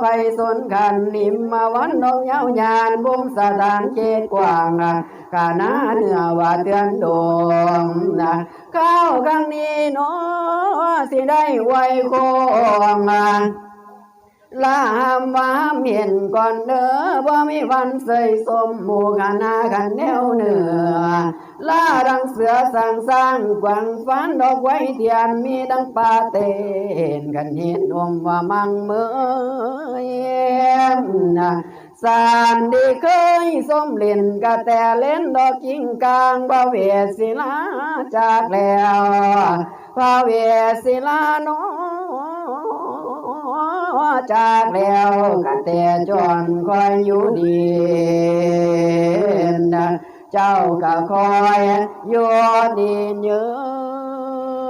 ไปสนกันนิมมาวันนกเย้ายานบุมสถานเขตกว้างนะกานาเนื้อว่าเตือนดวงนะข้าวครั้งนี้เนาะสิได้ไว้คง นะลามวามเห็นก่อนเด้อบ่มีวันเสยสมหมู่คณะกันแนวเหนือล่าดังเสือสั่งสร้างกวางฟันดอกไว้เทียนมีดังปาเตนกันเห็นอมว่ามังเมื่อยนะสานดีเคยสมเล่นกะแต่เล่นดอกกิ้งกลางบ่เวสศิลาจากแล้วพระเวสศิลาโน จากแล้วกะแต่จอนคอยอยู่ดีเจ้าก็คอยอยู่ดีเนื้อ